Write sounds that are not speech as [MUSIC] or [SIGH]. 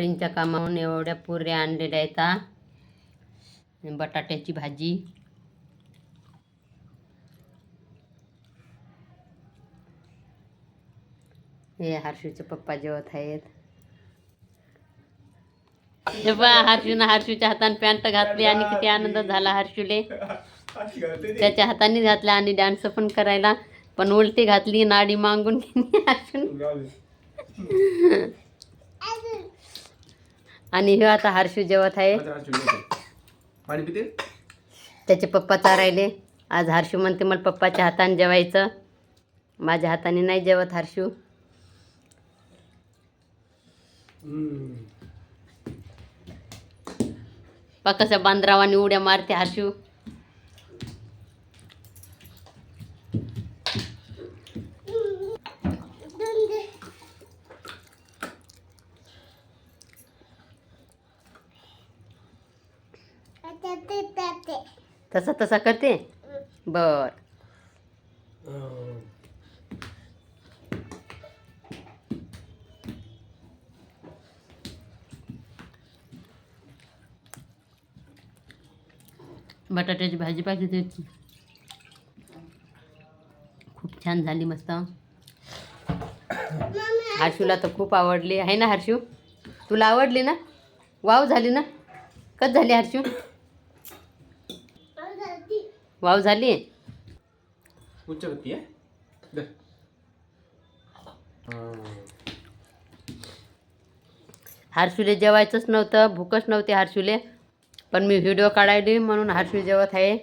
कॅटरिंगच्या कामावरून एवढ्या पुऱ्या आणलेल्या आहेत बटाट्याची भाजी. हे हर्षूचे पप्पा जेवत आहेत. हर्षूनं हर्षूच्या हाताने पॅन्ट घातली आणि किती आनंद झाला हर्षूले. त्याच्या हाताने घातला आणि डान्स पण करायला पण उलटी घातली नाडी मागून हर्षून. [LAUGHS] आणि हे आता हर्षू जेवत आहे. पाणी पिते? त्याचे पप्पा चारायले. आज हर्षू म्हणते मला पप्पाच्या हाताने जेवायचं. माझ्या हाताने नाही जेवत हर्षू. पा कसं बांद्रावाने उड्या मारते हर्षू. तसा तसा करते? बर. बटाट्याची भाजी पाहिजे त्याची खूप छान झाली मस्त. हर्षूला तर खूप आवडली. आहे ना हर्षू? तुला आवडली ना? वाव झाली ना? कच झाली हर्षू? वाव झाली. उच्च गती आहे. दे. हर्षूले जेवायचंच नव्हतं भूकच नव्हती हर्षूले. पण मी व्हिडिओ काढायली म्हणून हर्षू जेवत आहे.